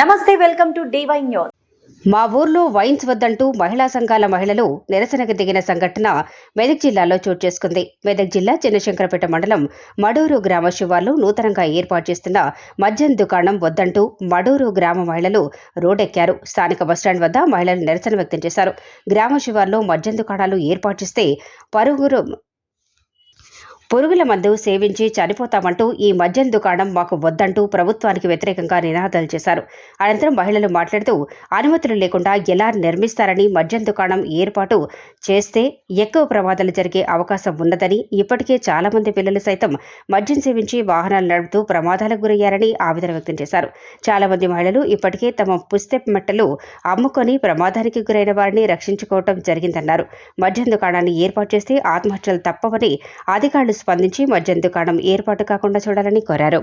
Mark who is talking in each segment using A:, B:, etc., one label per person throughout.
A: నమస్తే welcome to DY news.
B: మా ఊర్లో వైన్స్ వద్దంటూ మహిళా సంఘాల మహిళలు నిరసనకు దిగిన సంఘటన మెదక్ జిల్లాలో చోటు చేసుకుంది. మెదక్ జిల్లా చిన్నశంకరపేట మండలం మడూరు గ్రామ శివార్లు నూతనంగా ఏర్పాటు చేస్తున్న మద్యం దుకాణం వద్దంటూ మడూరు గ్రామ మహిళలు రోడ్డెక్కారు స్థానిక బస్టాండ్ వద్ద మహిళలు నిరసన వ్యక్తం చేశారు. గ్రామ శివార్లో మద్యం దుకాణాలు ఏర్పాటు చేస్తే పరుగురు పురుగుల మందు సేవించి చనిపోతామంటూ ఈ మద్యం దుకాణం మాకు వద్దంటూ ప్రభుత్వానికి వ్యతిరేకంగా నినాదాలు చేశారు. అనంతరం మహిళలు మాట్లాడుతూ అనుమతులు లేకుండా ఎలా నిర్మిస్తారని మద్యం దుకాణం ఏర్పాటు చేస్తే ఎక్కువ ప్రమాదాలు జరిగే అవకాశం ఉన్నదని ఇప్పటికే చాలా మంది పిల్లలు సైతం మద్యం సేవించి వాహనాలు నడుపుతూ ప్రమాదాలకు గురయ్యారని ఆవేదన వ్యక్తం చేశారు. చాలా మంది మహిళలు ఇప్పటికే తమ పుస్తెప్ మెట్టలు అమ్ముకొని ప్రమాదానికి గురైన వారిని రక్షించుకోవటం జరిగిందన్నారు. మద్యం దుకాణాన్ని ఏర్పాటు చేస్తే ఆత్మహత్యలు తప్పవని అధికారులు స్పందించి మద్యం దుకాణం ఏర్పాటు కాకుండా చూడాలని కోరారు.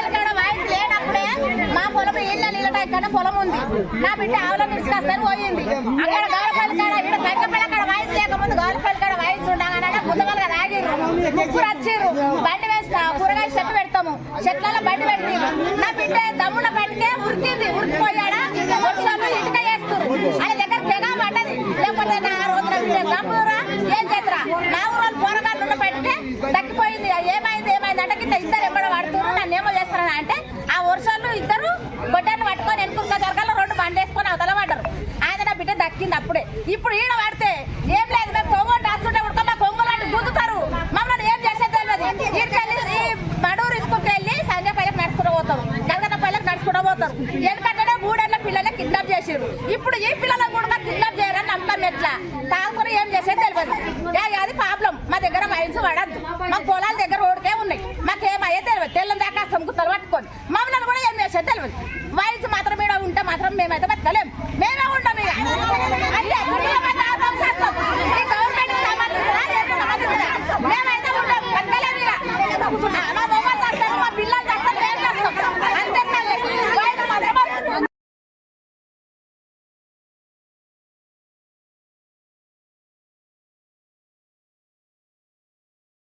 C: ఇక్కడ వాయిస్ లేనప్పుడే మా పొలం ఇళ్ళ నీళ్ళ పొలం ఉంది. నా బిడ్డ ఆవుల తీసుకొస్తారు పోయింది. అక్కడ గౌరపల్లి కాడ ఇక్కడ సైకపల్లి కాడ వాయిస్ లేకముందు గౌరపల్లి కాడ వాయిస్ ఉండగానే ముందుగా రాగిర్రు ముగ్గురు వచ్చిర్రు. బండి వేస్తా కూరగాయ చెట్టు పెడతాము. చెట్లలో బండి పెట్టి నా బిడ్డ దమ్మున బండికే ఉరికింది ఉరికిపోయాడా? వర్షాలు ఇటుక వేస్తారు ఇప్పుడు ఈడ పడితే ఏం లేదు మేము కొంగోటి రాస్తుంటే ఉడకమ్మ మా కొంగులాంటి గుద్దుతారు. మమ్మల్ని ఏం చేసేది తెలియదు. ఈడికెళ్ళి ఈ మడూరు స్కూల్కి వెళ్ళి సంజయ్ పల్లెకి నడుచుకుంటూ పోతారు. గంగన్న పల్లెకి నడుచుకుంటూ పోతారు. ఎందుకంటే మూడేళ్ళ పిల్లలే కిడ్నాప్ చేసారు ఇప్పుడు ఈ పిల్లలకు కూడా కిడ్నాప్ చేయాలని నమ్మకం ఎట్లా? తాగుకొని ఏం చేసేది తెలియదు. అది ప్రాబ్లం మా దగ్గర మైన్స్ పడద్దు. మా పొలాల దగ్గర ఓడికే ఉన్నాయి. మాకేమయ్యే తెలియదు. తెల్లని దాకా సముకుతారు పట్టుకొని మమ్మల్ని కూడా ఏం చేసేది తెలియదు.